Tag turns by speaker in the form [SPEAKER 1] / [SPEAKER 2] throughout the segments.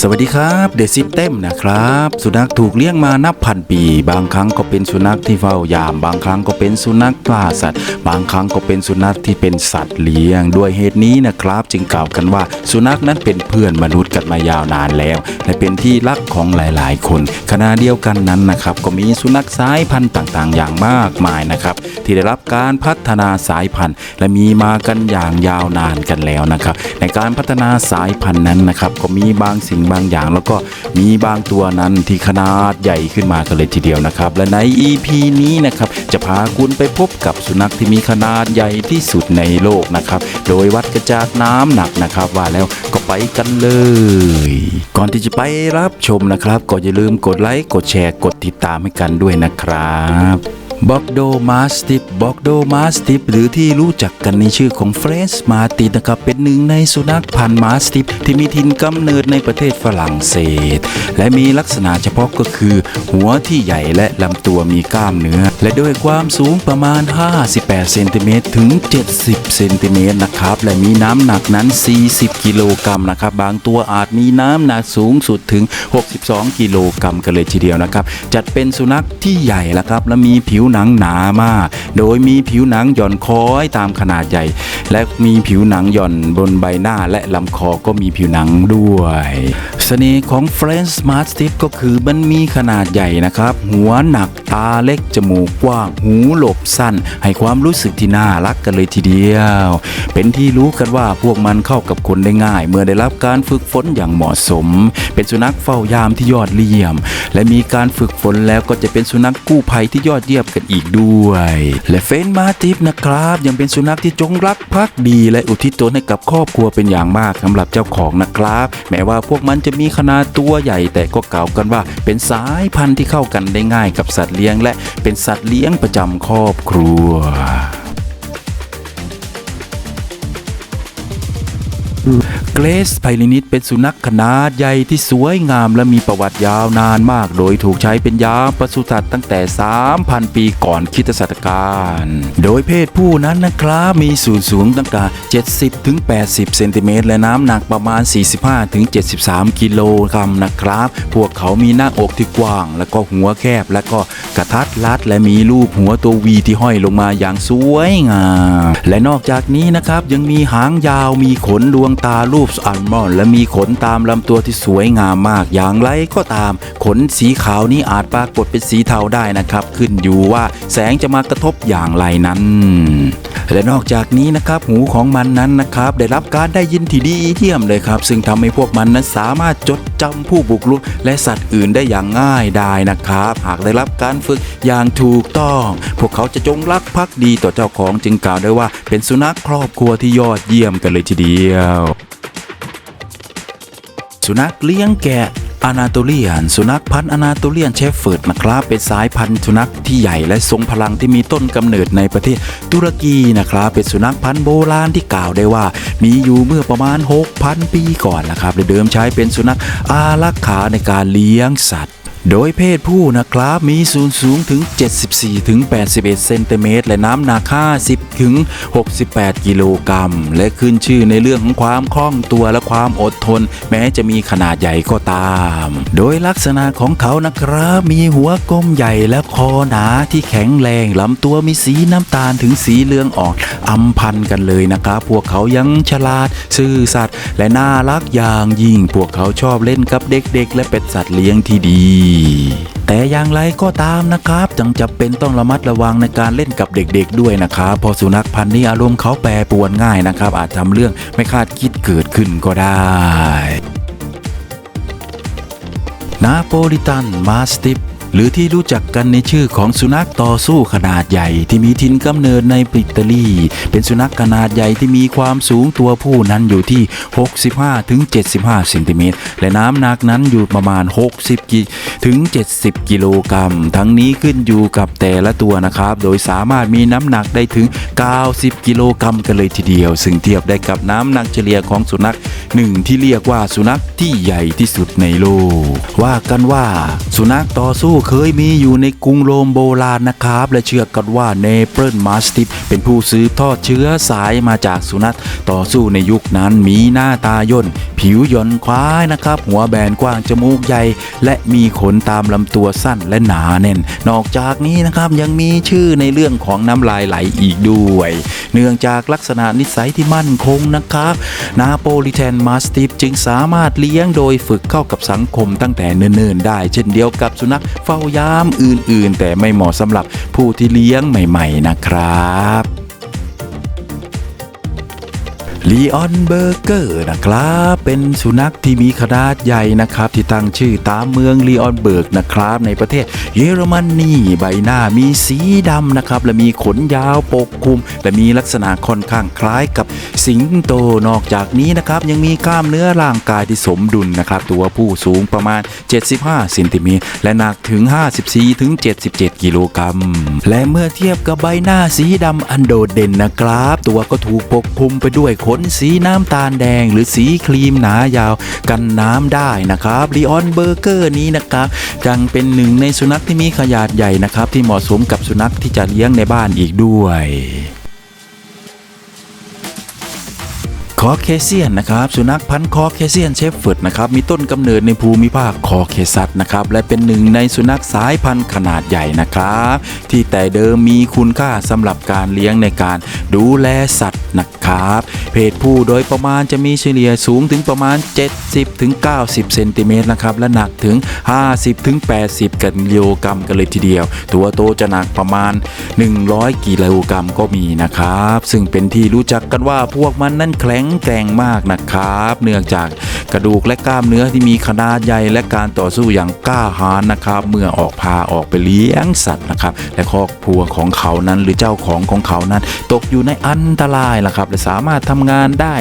[SPEAKER 1] สวัสดีครับเดซิเต็มนะครับ สุนัขถูกเลี้ยงมานับพันปี บางครั้งก็เป็นสุนัขที่เฝ้ายาม บางครั้งก็เป็นสุนัขล่าสัตว์ บางครั้งก็เป็นสุนัขที่เป็นสัตว์เลี้ยง ด้วยเหตุนี้นะครับ จึงกล่าวกันว่าสุนัขนั้นเป็นเพื่อนมนุษย์กันมายาวนานแล้ว และเป็นที่รักของหลาย ๆ คนขณะเดียวกันนั้นนะครับ ก็มีสุนัขสายพันธุ์ต่าง ๆ อย่างมากมายนะครับที่ได้รับการพัฒนาสายพันธุ์ และมีมากันอย่างยาวนานกันแล้วนะครับ ในการพัฒนาสายพันธุ์นั้นนะครับก็มีบางสิ่งบางอย่าง แล้วก็มีบางตัวนั้นที่ขนาดใหญ่ขึ้นมากันเลยทีเดียวนะครับ และใน EP นี้นะครับจะพาคุณไปพบกับสุนัขที่มีขนาดใหญ่ที่สุดในโลกนะครับ โดยวัดกระจากน้ำหนักนะครับ ว่าแล้วก็ไปกันเลย ก่อนที่จะไปรับชมนะครับ ก็อย่าลืมกดไลค์กดแชร์กดติดตามให้กันด้วยนะครับ บ็อกโดมาสติปบ็อกโดมาสติปหรือที่รู้จักกันในชื่อของเฟรนช์มาตินนะครับ เป็นหนึ่งในสุนัขพันธุ์มาสติปที่มีถิ่นกำเนิดในประเทศฝรั่งเศส และมีลักษณะเฉพาะก็คือ หัวที่ใหญ่และลำตัวมีกล้ามเนื้อ และด้วยความสูงประมาณ 58 เซนติเมตรถึง 70 เซนติเมตรนะครับ และมีน้ำหนักนั้น 40 กิโลกรัมนะครับ บางตัวอาจมีน้ำหนักสูงสุดถึง 62 กิโลกรัมกันเลยทีเดียวนะครับ จัดเป็นสุนัขที่ใหญ่แล้วครับและมีผิวหนังหนามาก โดยมีผิวหนังหย่อนค้อยตามขนาดใหญ่ และมีผิวหนังหย่อนบนใบหน้าและลำคอก็มีผิวหนังด้วย เสน่ห์ของ French Mastiff ก็คือมันมีขนาดใหญ่นะครับ หัวหนักตาเล็ก จมูกกว้าง หูหลบสั้น ให้ความรู้สึกที่น่ารักกันเลยทีเดียว เป็นที่รู้กันว่าพวกมันเข้ากับคนได้ง่าย เมื่อได้รับการฝึกฝนอย่างเหมาะสม เป็นสุนัขเฝ้ายามที่ยอดเยี่ยม และมีการฝึกฝนแล้วก็จะเป็นสุนัขกู้ภัยที่ยอดเยี่ยมกันอีกด้วย และเฟนมาติฟนะครับ ยังเป็นสุนัขที่จงรักภักดี และอุทิศตนให้กับครอบครัวเป็นอย่างมากสำหรับเจ้าของนะครับ แม้ว่าพวกมันจะมีขนาดตัวใหญ่แต่ก็กล่าวกันว่า เป็นสายพันธุ์ที่เข้ากันได้ง่ายกับสัตว์เลี้ยง และเป็นสัตว์เลี้ยงประจำครอบครัว เกรซไพลินิสเป็นสุนัขขนาดใหญ่ที่สวยงามและมีประวัติยาวนานมาก โดยถูกใช้เป็นยาปศุสัตว์ตั้งแต่ 3,000 ปีก่อนคริสตศักราชโดยเพศผู้นั้นนะครับมีสูงสูงตั้งแต่ 70 ถึง 80 เซนติเมตรและน้ำหนักประมาณ 45 ถึง 73 กิโลกรัมนะครับ พวกเขามีหน้าอกที่กว้าง แล้วก็หัวแคบ และก็กระทัดรัด และมีรูปหัวตัววีที่ห้อยลงมาอย่างสวยงาม และนอกจากนี้นะครับยังมีหางยาวมีขนดวงตารูกปอัลมอนและมีขนตามลำตัวที่สวยงามมากอย่างไรก็ตาม ขนสีขาวนี้อาจปรากฏเป็นสีเทาได้นะครับ ขึ้นอยู่ว่าแสงจะมากระทบอย่างไรนั้น และนอกจากนี้นะครับหูของมันนั้นนะครับได้รับการได้ยินที่ดีเยี่ยมเลยครับ ซึ่งทำให้พวกมันนั้นสามารถจดจำผู้บุกรุกและสัตว์อื่นได้อย่างง่ายได้นะครับ หากได้รับการฝึกอย่างถูกต้อง พวกเขาจะจงรักภักดีต่อเจ้าของจึงกล่าวได้ว่า เป็นสุนัขครอบครัวที่ยอดเยี่ยมกันเลยทีเดียว สุนัขเลี้ยงแกะอนาโตเลียน สุนัขพันธุ์อนาโตเลียนเชฟเฟิร์ดนะครับ เป็นสายพันธุ์สุนัขที่ใหญ่และทรงพลังที่มีต้นกำเนิดในประเทศตุรกีนะครับ เป็นสุนัขพันธุ์โบราณที่กล่าวได้ว่า มีอยู่เมื่อประมาณ 6,000 ปีก่อนนะครับและเดิมใช้เป็นสุนัขอารักขาในการเลี้ยงสัตว์ โดยเพศผู้นะครับมีสูงสูงถึง 74ถึง81เซนติเมตรและน้ำหนัก50ถึง68 กิโลกรัม และขึ้นชื่อในเรื่องของความคล่องตัวและความอดทน แม้จะมีขนาดใหญ่ก็ตาม โดยลักษณะของเขานะครับมีหัวกลมใหญ่และคอหนาที่แข็งแรงลำตัวมีสีน้ำตาลถึงสีเหลืองอ่อนอำพันกันเลยนะครับ พวกเขายังฉลาดซื่อสัตย์และน่ารักอย่างยิ่ง พวกเขาชอบเล่นกับเด็กๆ และเป็นสัตว์เลี้ยงที่ดีแต่อย่างไรก็ตามนะครับจังจะเป็นต้องระมัดระวังในการเล่นกับเด็กๆด้วยนะครับพอสุนัขพันธุ์นี้อารมณ์เขาแปรปรวนง่ายนะครับ อาจทำเรื่องไม่คาดคิดเกิดขึ้นก็ได้นาโปลิตันมาสติฟ หรือที่รู้จักกันในชื่อของสุนัขต่อสู้ขนาดใหญ่ที่มีถิ่นกำเนิดในอิตาลี เป็นสุนัขขนาดใหญ่ที่มีความสูงตัวผู้นั้นอยู่ที่ 65-75เซนติเมตรและน้ำหนักนั้นอยู่ประมาณ 60กิถึง 70 กิโลกรัม ทั้งนี้ขึ้นอยู่กับแต่ละตัวนะครับ โดยสามารถมีน้ำหนักได้ถึง 90 กิโลกรัมกันเลยทีเดียว ซึ่งเทียบได้กับน้ำหนักเฉลี่ยของสุนัขหนึ่งที่เรียกว่าสุนัขที่ใหญ่ที่สุดในโลก ว่ากันว่าสุนัขต่อสู้เคยมีอยู่ในกรุงโรมโบราณนะครับ และเชื่อกันว่าเนเปิลมาสติฟเป็นผู้สืบทอดเชื้อสายมาจากสุนัขต่อสู้ในยุคนั้นมีหน้าตาย่น ผิวย่อนคล้ายนะครับ หัวแบนกว้างจมูกใหญ่ และมีขนตามลำตัวสั้นและหนาแน่น นอกจากนี้นะครับยังมีชื่อในเรื่องของน้ำลายไหลอีกด้วย เนื่องจากลักษณะนิสัยที่มั่นคงนะครับ นาโปลิแทนมาสติฟจึงสามารถเลี้ยงโดยฝึกเข้ากับสังคมตั้งแต่เนิ่นๆได้ เช่นเดียวกับสุนัขเฝ้า้ายามอื่นๆ แต่ไม่เหมาะสำหรับผู้ที่เลี้ยงใหม่ ๆ นะครับ ลีออนเบอร์เกอร์นะครับ เป็นสุนัขที่มีขนาดใหญ่นะครับ ที่ตั้งชื่อตามเมืองลีออนเบิร์กนะครับ ในประเทศเยอรมนีใบหน้ามีสีดำนะครับ และมีขนยาวปกคลุม และมีลักษณะค่อนข้างคล้ายกับสิงโตนอกจากนี้นะครับ ยังมีกล้ามเนื้อร่างกายที่สมดุลนะครับ ตัวผู้สูงประมาณ 75เซนติเมตรและหนักถึง 54ถึง77 กิโลกรัมและเมื่อเทียบกับใบหน้าสีดำอันโดดเด่นนะครับ ตัวก็ถูกปกคลุมไปด้วยขนสีน้ำตาลแดง หรือสีครีมหนายาวกันน้ำได้นะครับลีออนเบอร์เกอร์นี้นะครับยังเป็นหนึ่งในสุนัขที่มีขนาดใหญ่นะครับที่เหมาะสมกับสุนัขที่จะเลี้ยงในบ้านอีกด้วย อเคเซียนนะครับสุนัขพันธุ์คอเคเซียนเชฟเฟิร์ดนะครับมีต้นกำเนิดในภูมิภาคคอเคซัสนะครับและเป็นหนึ่งในสุนัขสายพันธุ์ขนาดใหญ่นะครับที่แต่เดิมมีคุณค่าสำหรับการเลี้ยงในการดูแลสัตว์นะครับเพศผู้โดยประมาณจะมีเฉลี่ยสูงถึงประมาณ 70ถึง90 เซนติเมตรนะครับและหนักถึง 50ถึง80กิโลกรัมกันเลยทีเดียว ตัวโตจะหนักประมาณ 100กิโลกรัมก็มีนะครับซึ่งเป็นที่รู้จักกันว่าพวกมันนั้นแข็งแกร่งมากนะครับ เนื่องจากกระดูกและกล้ามเนื้อที่มีขนาดใหญ่และการต่อสู้อย่างกล้าหาญนะครับ เมื่อออกพาออกไปเลี้ยงสัตว์นะครับ และครอบครัวของเขานั้นหรือเจ้าของของเขานั้น ตกอยู่ในอันตรายล่ะครับและสามารถทำงานได้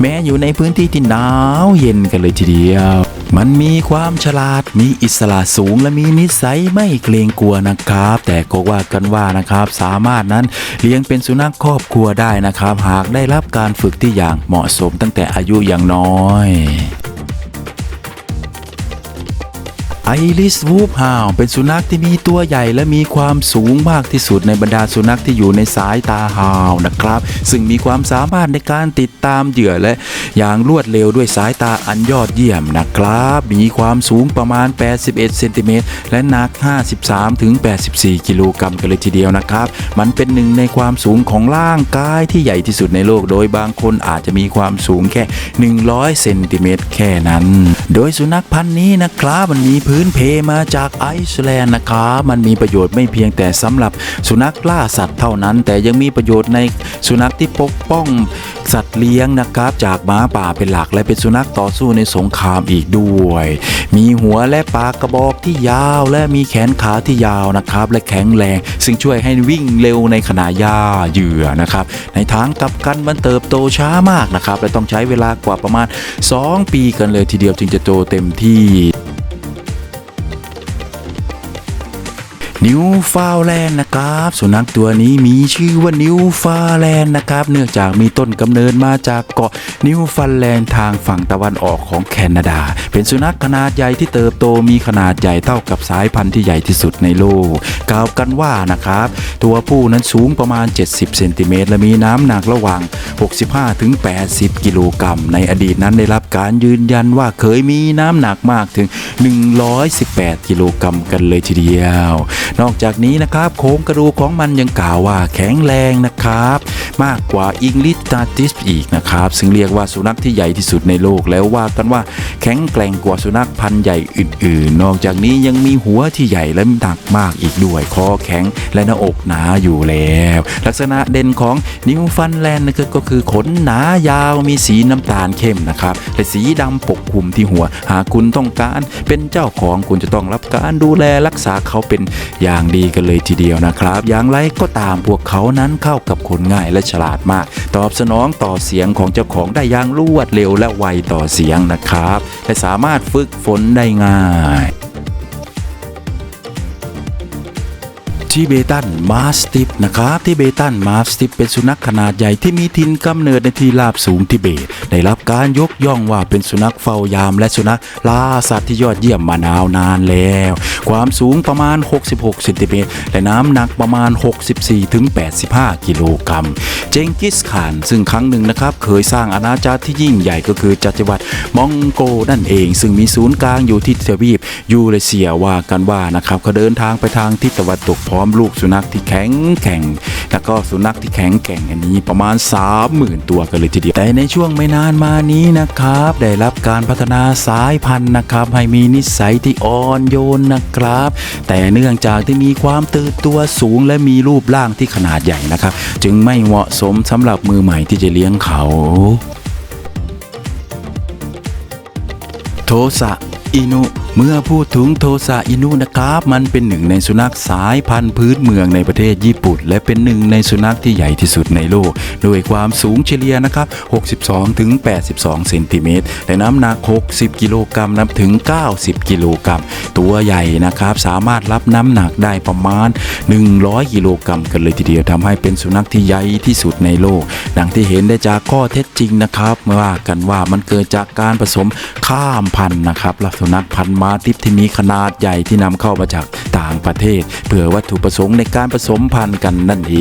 [SPEAKER 1] แม้อยู่ในพื้นที่ที่หนาวเย็นกันเลยทีเดียวมันมีความฉลาด มีอิสระสูงและมีนิสัยไม่เกรงกลัวนะครับ แต่ก็ว่ากันว่านะครับ สามารถนั้นเลี้ยงเป็นสุนัขครอบครัวได้นะครับ หากได้รับการฝึกที่อย่างเหมาะสมตั้งแต่อายุอย่างน้อย ไอริสวูฟฮาวเป็นสุนัขที่มีตัวใหญ่และมีความสูงมากที่สุดในบรรดาสุนัขที่อยู่ในสายตาฮาวนะครับ ซึ่งมีความสามารถในการติดตามเหยื่อและอย่างรวดเร็วด้วยสายตาอันยอดเยี่ยมนะครับ มีความสูงประมาณ 81 เซนติเมตรและหนัก 53ถึง84 กิโลกรัมกันเลยทีเดียวนะครับ มันเป็นหนึ่งในความสูงของร่างกายที่ใหญ่ที่สุดในโลก โดยบางคนอาจจะมีความสูงแค่ 100 เซนติเมตรแค่นั้น โดยสุนัขพันธุ์นี้นะครับมันมีพืื้นเพมาจากไอซ์แลนด์นะครับมันมีประโยชน์ไม่เพียงแต่สำหรับสุนัขล่าสัตว์เท่านั้น แต่ยังมีประโยชน์ในสุนัขที่ปกป้องสัตว์เลี้ยงนะครับ จากหมาป่าเป็นหลักและเป็นสุนัขต่อสู้ในสงครามอีกด้วย มีหัวและปากกระบอกที่ยาวและมีแขนขาที่ยาวนะครับ และแข็งแรง ซึ่งช่วยให้วิ่งเร็วในขณะย่าเหยื่อนะครับ ในทางกลับกันมันเติบโตช้ามากนะครับและต้องใช้เวลากว่าประมาณ 2 ปีกันเลยทีเดียวจึงจะโตเต็มที่ นิวฟาวแลนด์นะครับ สุนัขตัวนี้มีชื่อว่านิวฟาแลนด์นะครับ เนื่องจากมีต้นกำเนิดมาจากเกาะนิวฟันแลนด์ทางฝั่งตะวันออกของแคนาดา เป็นสุนัขขนาดใหญ่ที่เติบโตมีขนาดใหญ่เท่ากับสายพันธุ์ที่ใหญ่ที่สุดในโลก กล่าวกันว่านะครับ ตัวผู้นั้นสูงประมาณ 70เซนติเมตรและมีน้ำหนักระหว่าง 65ถึง80กิโลกรัมในอดีตนั้นได้รับการยืนยันว่าเคยมีน้ำหนักมากถึง 118 กิโลกรัมกันเลยทีเดียวนอกจากนี้นะครับโครงกระดูกของมันยังกล่าวว่าแข็งแรงนะครับ มากกว่าอิงลิสตาติสอีกนะครับ ซึ่งเรียกว่าสุนัขที่ใหญ่ที่สุดในโลกแล้วว่ากันว่าแข็งแกร่งกว่าสุนัขพันธุ์ใหญ่อื่น ๆ นอกจากนี้ยังมีหัวที่ใหญ่และหนักมากอีกด้วย คอแข็งและหน้าอกหนาอยู่แล้ว ลักษณะเด่นของนิวฟันแลนด์ก็คือขนหนายาวมีสีน้ำตาลเข้มนะครับและสีดำปกคลุมที่หัว หากคุณต้องการเป็นเจ้าของคุณจะต้องรับการดูแลรักษาเขาเป็นอย่างดีกันเลยทีเดียวนะครับ อย่างไรก็ตามพวกเขานั้นเข้ากับคนง่ายและฉลาดมาก ตอบสนองต่อเสียงของเจ้าของได้อย่างรวดเร็วและไวต่อเสียงนะครับ และสามารถฝึกฝนได้ง่าย ทิเบตันมาสติฟนะครับทิเบตันมาสติฟเป็นสุนัขขนาดใหญ่ที่มีถิ่นกำเนิดในที่ราบสูงทิเบต ได้รับการยกย่องว่าเป็นสุนัขเฝ้ายาม และสุนัขล่าสัตว์ที่ยอดเยี่ยมมานานานแล้ว ความสูงประมาณ 66เซนติเมตรและน้ำหนักประมาณ 64-85 กิโลกรัมเจงกิสข่าน ซึ่งครั้งหนึ่งนะครับเคยสร้างอาณาจักรที่ยิ่งใหญ่ก็คือจักรวรรดิมองโกนั่นเอง ซึ่งมีศูนย์กลางอยู่ที่ทวีปยูเรเซียว่ากันว่านะครับเขาเดินทางไปทางทิศตะวันตกพร้อมลูกสุนัขที่แข็งแกร่งแล้วก็สุนัขที่แข็งแกร่งอันนี้ประมาณ 30,000 ตัวกันเลยทีเดียวแต่ในช่วงไม่นานมานี้นะครับ ได้รับการพัฒนาสายพันธุ์นะครับ ให้มีนิสัยที่อ่อนโยนนะครับ แต่เนื่องจากที่มีความตื่นตัวสูงและมีรูปร่างที่ขนาดใหญ่นะครับ จึงไม่เหมาะสมสำหรับมือใหม่ที่จะเลี้ยงเขา โทสะอินุ เมื่อพูดถึงโทสะอินุนะครับ มันเป็นหนึ่งในสุนัขสายพันธุ์พื้นเมืองในประเทศญี่ปุ่น และเป็นหนึ่งในสุนัขที่ใหญ่ที่สุดในโลกโดยความสูงเฉลี่ยนะครับ 62ถึง82 เซนติเมตรและน้ำหนัก 60 กิโลกรัมนับถึง 90 กิโลกรัม ตัวใหญ่นะครับ สามารถรับน้ำหนักได้ประมาณ 100 กิโลกรัมกันเลยทีเดียวทำให้เป็นสุนัขที่ใหญ่ที่สุดในโลก ดังที่เห็นได้จากข้อเท็จจริงนะครับว่ากันว่ามันเกิดจากการผสมข้ามพันธุ์นะครับและสุนัขพันธุ์มาติฟที่มีขนาดใหญ่ที่นำเข้ามาจากต่างประเทศ เพื่อวัตถุประสงค์ในการผสมพันธุ์กันนั่นเอ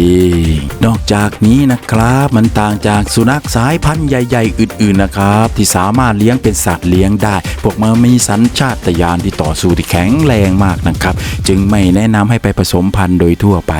[SPEAKER 1] ง นอกจากนี้นะครับมันต่างจากสุนัขสายพันธุ์ใหญ่ ๆ อื่นๆนะครับ ที่สามารถเลี้ยงเป็นสัตว์เลี้ยงได้ พวกมันมีสัญชาตญาณที่ต่อสู้ที่แข็งแรงมากนะครับ จึงไม่แนะนำให้ไปผสมพันธุ์โดยทั่วไป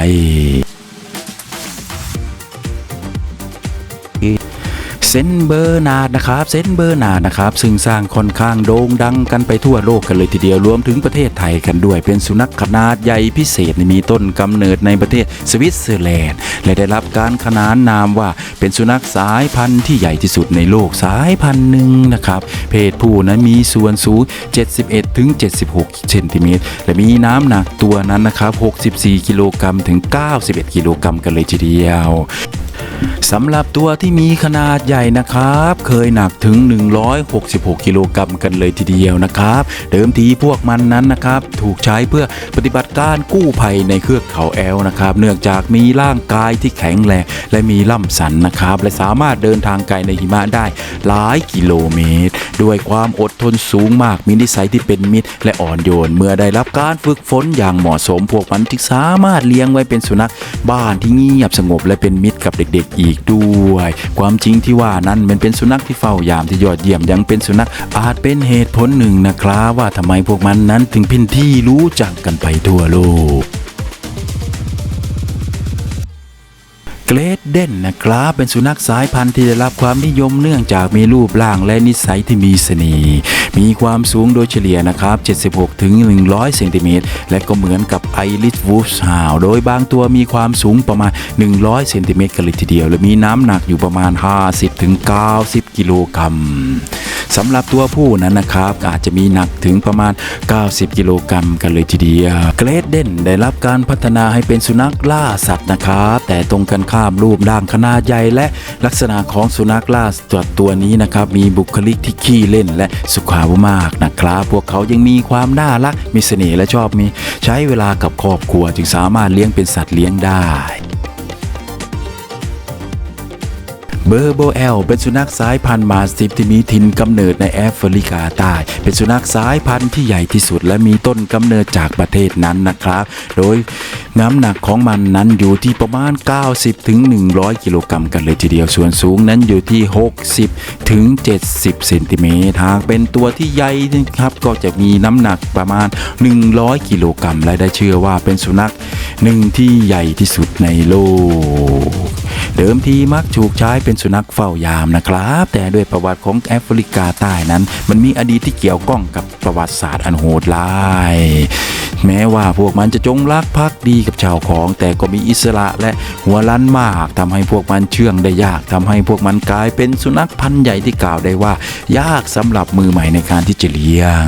[SPEAKER 1] เซนเบอร์นาดนะครับเซนเบอร์นาดนะครับซึ่งสร้างค่อนข้างโด่งดังกันไปทั่วโลกกันเลยทีเดียวรวมถึงประเทศไทยกันด้วย เป็นสุนัขขนาดใหญ่พิเศษมีต้นกำเนิดในประเทศสวิตเซอร์แลนด์ และได้รับการขนานนามว่าเป็นสุนัขสายพันธุ์ที่ใหญ่ที่สุดในโลกสายพันธุ์หนึ่งนะครับเพศผู้นั้นมีส่วนสูง 71ถึง76เซนติเมตรและมีน้ำหนักตัวนั้นนะครับ64กิโลกรัมถึง 91กิโลกรัมกันเลยทีเดียว สำหรับตัวที่มีขนาดใหญ่นะครับ เคยหนักถึง 166 กิโลกรัมกันเลยทีเดียวนะครับ เดิมทีพวกมันนั้นนะครับ ถูกใช้เพื่อปฏิบัติการกู้ภัยในเครือเขาแอลนะครับ เนื่องจากมีร่างกายที่แข็งแรงและมีล่ำสันนะครับ และสามารถเดินทางไกลในหิมะได้หลายกิโลเมตร ด้วยความอดทนสูงมากมีนิสัยที่เป็นมิตร และอ่อนโยน เมื่อได้รับการฝึกฝนอย่างเหมาะสม พวกมันจึงสามารถเลี้ยงไว้เป็นสุนัขบ้านที่เงียบสงบและเป็นมิตรกับเด็กๆอีกด้วย ความจริงที่ว่านั้นมันเป็นสุนัขที่เฝ้ายามที่ยอดเยี่ยมยังเป็นสุนัขอาจเป็นเหตุผลหนึ่งนะครับว่าทำไมพวกมันนั้นถึงเป็นที่รู้จักกันไปทั่วโลกเกรด เด่นนะครับ เป็นสุนัขสายพันธุ์ที่ได้รับความนิยมเนื่องจากมีรูปร่างและนิสัยที่มีเสน่ห์ มีความสูงโดยเฉลี่ยนะครับ 76 ถึง 100 เซนติเมตร และก็เหมือนกับไอริสวูฟส์ฮาวโดยบางตัวมีความสูงประมาณ 100 เซนติเมตรกันเลยทีเดียว และมีน้ำหนักอยู่ประมาณ 50 ถึง 90 กิโลกรัมสำหรับตัวผู้นั้นนะครับอาจจะมีหนักถึงประมาณ 90 กิโลกรัมกันเลยทีเดียว เกรดเด่นได้รับการพัฒนาให้เป็นสุนัขล่าสัตว์นะครับ แต่ตรงกันข้ามรูปร่างขนาดใหญ่และลักษณะของสุนัขล่าสัตว์ตัวนี้นะครับมีบุคลิกที่ขี้เล่นและสุขาวมากนะครับ พวกเขายังมีความน่ารักมีเสน่ห์และชอบมี ใช้เวลากับครอบครัวจึงสามารถเลี้ยงเป็นสัตว์เลี้ยงได้ เบอร์โบเอลเป็นสุนัขสายพันธุ์มาสติฟที่มีถิ่นกำเนิดในแอฟริกาใต้ เป็นสุนัขสายพันธุ์ที่ใหญ่ที่สุดและมีต้นกำเนิดจากประเทศนั้นนะครับ โดยน้ำหนักของมันนั้นอยู่ที่ประมาณ 90ถึง100 กิโลกรัมกันเลยทีเดียว ส่วนสูงนั้นอยู่ที่ 60ถึง70 เซนติเมตร หากเป็นตัวที่ใหญ่นะครับก็จะมีน้ำหนักประมาณ 100 กิโลกรัมและได้เชื่อว่าเป็นสุนัขหนึ่งที่ใหญ่ที่สุดในโลก เดิมทีมักถูกใช้เป็นสุนัขเฝ้ายามนะครับ แต่ด้วยประวัติของแอฟริกาใต้นั้น มันมีอดีตที่เกี่ยวข้องกับประวัติศาสตร์อันโหดร้ายแม้ว่าพวกมันจะจงรักภักดีกับชาวของ แต่ก็มีอิสระและหัวล้านมากทำให้พวกมันเชื่องได้ยากทำให้พวกมันกลายเป็นสุนัขพันธุ์ใหญ่ที่กล่าวได้ว่า ยากสำหรับมือใหม่ในการที่จะเลี้ยง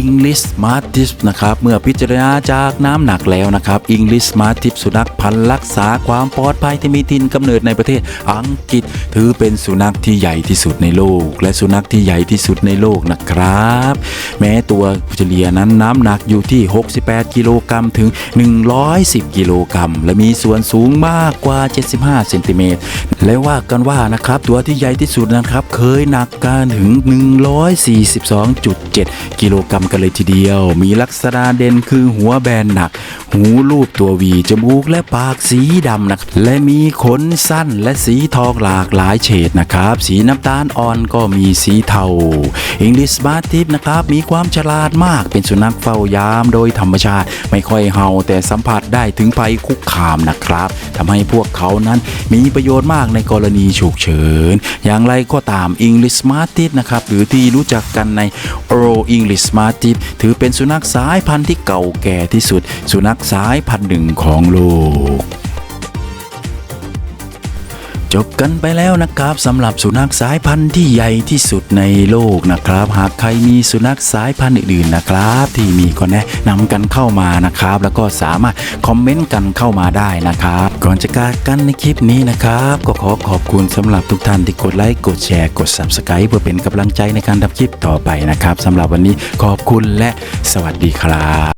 [SPEAKER 1] English Mastiff นะครับเมื่อพิจารณาจากน้ำหนักแล้วนะครับ English Mastiff สุนัขพันธุ์รักษาความปลอดภัยที่มีถิ่นกำเนิดในประเทศอังกฤษ ถือเป็นสุนัขที่ใหญ่ที่สุดในโลก และสุนัขที่ใหญ่ที่สุดในโลกนะครับ แม้ตัวเฉลี่ยนั้นน้ำหนักอยู่ที่ 68 กิโลกรัมถึง 110 กิโลกรัมและมีส่วนสูงมากกว่า 75 เซนติเมตรและว่ากันว่านะครับตัวที่ใหญ่ที่สุดนะครับเคยหนักกันถึง 142.7 กิโลกรัมกันเลยทีเดียว มีลักษณะเด่นคือหัวแบนหนัก หูรูปตัววีจมูกและปากสีดำนะครับและมีขนสั้นและสีทองหลากหลายเฉดนะครับ สีน้ำตาลอ่อนก็มีสีเทา English Mastiff นะครับ มีความฉลาดมากเป็นสุนัขเฝ้ายามโดยธรรมชาติ ไม่ค่อยเห่าแต่สัมผัสได้ถึงภัยคุกคามนะครับทำให้พวกเขานั้นมีประโยชน์มากในกรณีฉุกเฉิน อย่างไรก็ตาม English Mastiff นะครับ หรือที่รู้จักกันใน Oral English จิต ถือเป็นสุนัขสายพันธุ์ที่เก่าแก่ที่สุด สุนัขสายพันธุ์หนึ่งของโลก จบกันไปแล้วนะครับสำหรับสุนัขสายพันธุ์ที่ใหญ่ที่สุดในโลกนะครับ หากใครมีสุนัขสายพันธุ์อื่นๆนะครับ ที่มีก็แนะนำกันเข้ามานะครับ แล้วก็สามารถคอมเมนต์กันเข้ามาได้นะครับ ก่อนจะจากกันในคลิปนี้นะครับ ก็ขอขอบคุณสำหรับทุกท่านที่กดไลค์กดแชร์กด Subscribe เพื่อเป็นกำลังใจในการทำคลิปต่อไปนะครับสำหรับวันนี้ขอบคุณและสวัสดีครับ